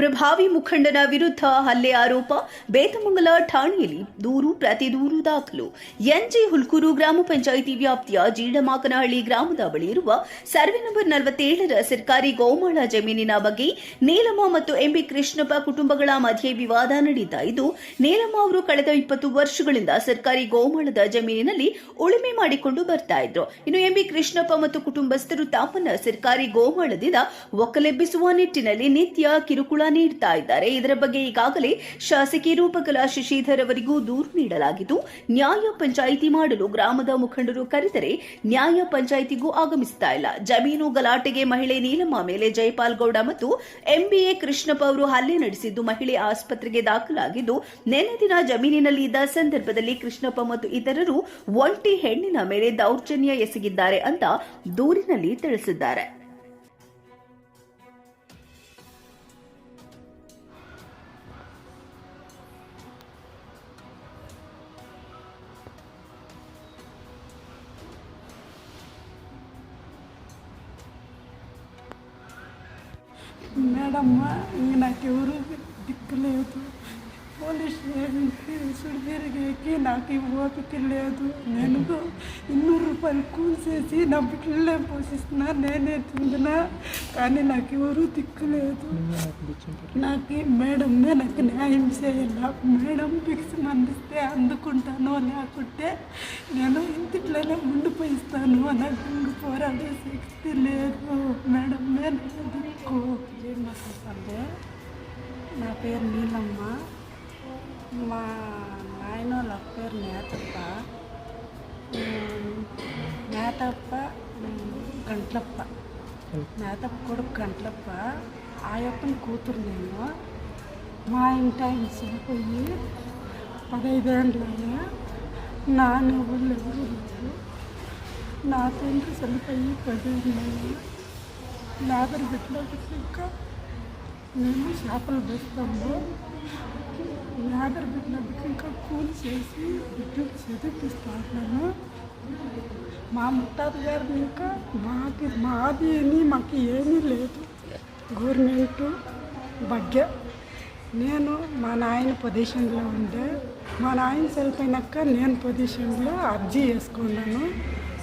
ಪ್ರಭಾವಿ ಮುಖಂಡನ ವಿರುದ್ಧ ಹಲ್ಲೆ ಆರೋಪ. ಬೇತಮಂಗಲ ಠಾಣೆಯಲ್ಲಿ ದೂರು ಪ್ರತಿ ದೂರು ದಾಖಲು. ಎನ್ಜಿ ಹುಲ್ಕೂರು ಗ್ರಾಮ ಪಂಚಾಯಿತಿ ವ್ಯಾಪ್ತಿಯ ಜೀಡಮಾಕನಹಳ್ಳಿ ಗ್ರಾಮದ ಬಳಿ ಇರುವ ಸರ್ವೆ ನಂಬರ್ ನಲವತ್ತೇಳರ ಸರ್ಕಾರಿ ಗೋಮಾಳ ಜಮೀನಿನ ಬಗ್ಗೆ ನೀಲಮ್ಮ ಮತ್ತು ಎಂಬಿ ಕೃಷ್ಣಪ್ಪ ಕುಟುಂಬಗಳ ಮಧ್ಯೆ ವಿವಾದ ನಡೀತಾ ಇದ್ದು, ನೀಲಮ್ಮ ಅವರು ಕಳೆದ ಇಪ್ಪತ್ತು ವರ್ಷಗಳಿಂದ ಸರ್ಕಾರಿ ಗೋಮಾಳದ ಜಮೀನಿನಲ್ಲಿ ಉಳುಮೆ ಮಾಡಿಕೊಂಡು ಬರ್ತಾ ಇದ್ರು. ಇನ್ನು ಎಂಬಿ ಕೃಷ್ಣಪ್ಪ ಮತ್ತು ಕುಟುಂಬಸ್ಥರು ತಾಪನ ಸರ್ಕಾರಿ ಗೋಮಾಳದಿಂದ ಒಕ್ಕಲೆಬ್ಬಿಸುವ ನಿಟ್ಟಿನಲ್ಲಿ ನಿತ್ಯ ಕಿರುಕುಳ ನೀಡ್ತಾ ಇದ್ದಾರೆ. ಇದರ ಬಗ್ಗೆ ಈಗಾಗಲೇ ಶಾಸಕಿ ರೂಪಕಲಾ ಶಶಿಧರ್ ಅವರಿಗೂ ದೂರು ನೀಡಲಾಗಿದ್ದು, ನ್ಯಾಯ ಪಂಚಾಯಿತಿ ಮಾಡಲು ಗ್ರಾಮದ ಮುಖಂಡರು ಕರೆದರೆ ನ್ಯಾಯ ಪಂಚಾಯಿತಿಗೂ ಆಗಮಿಸ್ತಾ ಇಲ್ಲ. ಜಮೀನು ಗಲಾಟೆಗೆ ಮಹಿಳೆ ನೀಲಮ್ಮ ಮೇಲೆ ಜಯಪಾಲ್ ಗೌಡ ಮತ್ತು ಎಂಬಿಎ ಕೃಷ್ಣಪ್ಪ ಅವರು ಹಲ್ಲೆ ನಡೆಸಿದ್ದು ಮಹಿಳೆ ಆಸ್ಪತ್ರೆಗೆ ದಾಖಲಾಗಿದ್ದು, ನಿನ್ನೆ ದಿನ ಜಮೀನಿನಲ್ಲಿ ಇದ್ದ ಸಂದರ್ಭದಲ್ಲಿ ಕೃಷ್ಣಪ್ಪ ಮತ್ತು ಇತರರು ಒಂಟಿ ಹೆಣ್ಣಿನ ಮೇಲೆ ದೌರ್ಜನ್ಯ ಎಸಗಿದ್ದಾರೆ ಅಂತ ದೂರಿನಲ್ಲಿ ತಿಳಿಸಿದ್ದಾರೆ. మేడమ్మ ఇంక నాకెవరు దిక్కు లేదు పోలీస్ స్టేషన్కి సుడిదిరిగేకి నాకు ఈ ఓపిక లేదు. నేను ఇన్నూరు రూపాయలు కూల్చేసి నా బిడ్డలే పోషిస్తున్నా నేనే తింటున్నా కానీ నాకు ఎవరు దిక్కు లేదు. నాకు మేడమ్నే నాకు న్యాయం చేయాల? మేడం ఫిక్స్ అందిస్తే అందుకుంటాను లేకుంటే నేను ఇంటిట్లోనే ఉండిపోయిస్తాను నాకు ఇంక పోరాడే శక్తి లేదు. మేడమే నాకు దిక్కు. నా పేరు నీలమ్మ. మా నాయన వాళ్ళ పేరు నేతప్ప. నేతప్ప గంట్లప్ప. నేతప్ప కొడుకు గంట్లప్ప. యొక్కని కూతురు నేను. మా ఇంటి ఆయన చనిపోయి పదైదేళ్ళయ్యా నా వాళ్ళు ఎవరు లేరు నా తండ్రి చనిపోయి పదేళ్ళయ్యా లేబర్ బిడ్డలో ఇంకా మేము చేపలు పెడతాము లేబర్ బిడ్డలో ఇంకా కూల్ చేసి బిడ్డలు చదివిస్తాను మా ముత్తాత గారిని ఇంకా మాకి మాది అని మాకు ఏమీ లేదు గవర్నమెంట్ భాగ్య నేను మా నాయన పొజిషన్లో ఉండే మా నాయన చనిపోయినాక నేను పొజిషన్లో అర్జీ వేసుకున్నాను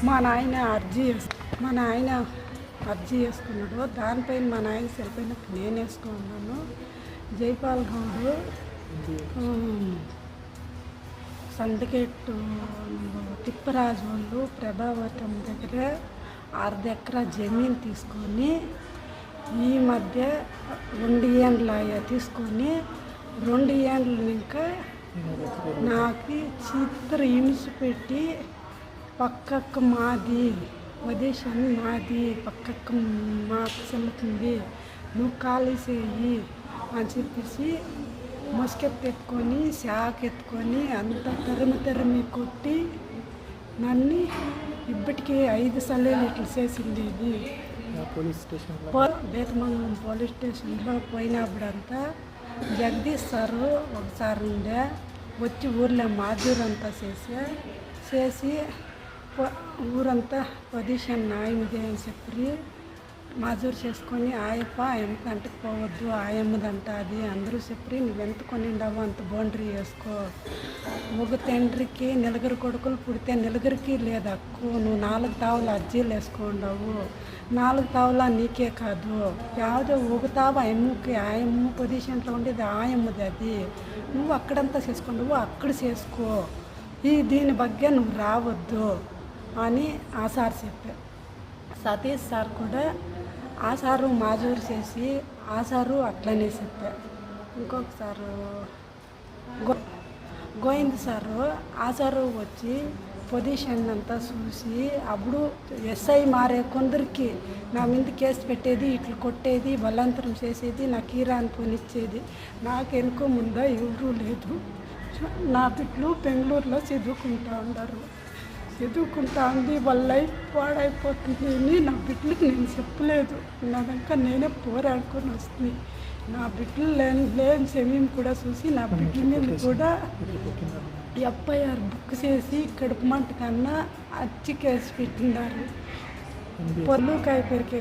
మా నాయన అర్జీ వేసు మా నాయన అర్జీ వేసుకున్నాడు దానిపైన మా నాయన చనిపోయినాక నేను వేసుకున్నాను. జైపాల్ గౌడు ఉమ్, తిప్పరాజు వాళ్ళు ప్రభావతం దగ్గర అర్ధ ఎకరా జమీన్ తీసుకొని ఈ మధ్య రెండు ఏండ్ల తీసుకొని రెండు ఏండ్లు ఇంకా నాకు చిత్ర హింస పెట్టి పక్కకు మాది వదేశం మాది పక్కకు చెల్లుతుంది నువ్వు ఖాళీ చేయి అని చెప్పేసి మస్కెత్తెత్తుకొని శాఖ ఎత్తుకొని అంత తరిమి తరిమి కొట్టి నన్ను ఇప్పటికీ ఐదు సల్లేలు ఇట్లా చేసింది ఇది. పోలీస్ స్టేషన్ బేతమంగళం పోలీస్ స్టేషన్లో పోయినప్పుడంతా జగదీష్ సారు ఒకసారి ఉండే వచ్చి ఊర్లో మాజూరంతా చేసి చేసి పో- ఊరంతా పొజిషన్ నాయనది అని చెప్పి మాజూరు చేసుకొని ఆయప్ప ఎంత అంటకు పోవద్దు ఆయమ్మదంట అది అందరూ చెప్పి నువ్వు ఎంత కొనిండావో అంత బౌండరీ వేసుకో ఒక తండ్రికి నలుగురు కొడుకులు పుడితే నలుగురికి లేదు హక్కు నువ్వు నాలుగు తావులు అర్జీలు వేసుకుండావు నాలుగు తావులా నీకే కాదు ಯಾವುದೋ ఒక తావు ఆయమ్మకి ఆయమ్మ పొజిషన్లో ఉండేది ఆయమ్మది అది నువ్వు అక్కడంతా చేసుకుంటావు అక్కడ చేసుకో ఈ దీని ಬಗ್ಗೆ నువ్వు రావద్దు అని ఆ సార్ చెప్పారు. సతీష్ సార్ కూడా ఆ సారు మాజూరు చేసి ఆ సారు అట్లనే చెప్పారు. ఇంకొక సారు గో గోవింద్ సారు ఆ సారు వచ్చి పొజిషన్ అంతా చూసి అప్పుడు ఎస్ఐ మారే కొందరికి నా మీద కేసు పెట్టేది ఇట్లు కొట్టేది బలాంతరం చేసేది నా కీరాని పోనిచ్చేది నాకు వెనుక ముందా ఎవరూ లేదు. నా బిడ్డలు బెంగళూరులో చదువుకుంటా ఉన్నారు. చదువుకుంటా ఉంది వాళ్ళ లైఫ్ పాడైపోతుంది అని నా బిడ్డలకు నేను చెప్పలేదు. నా దగ్గర నేనే పోరాడుకొని వస్తుంది. నా బిడ్డలు లేని లేని సమయం కూడా చూసి నా బిడ్డల మీద కూడా ఎఫ్ఐఆర్ బుక్ చేసి కడుపు మంట కన్నా అచ్చి కేసు పెట్టినారు పొల్లు కాయ పెరికే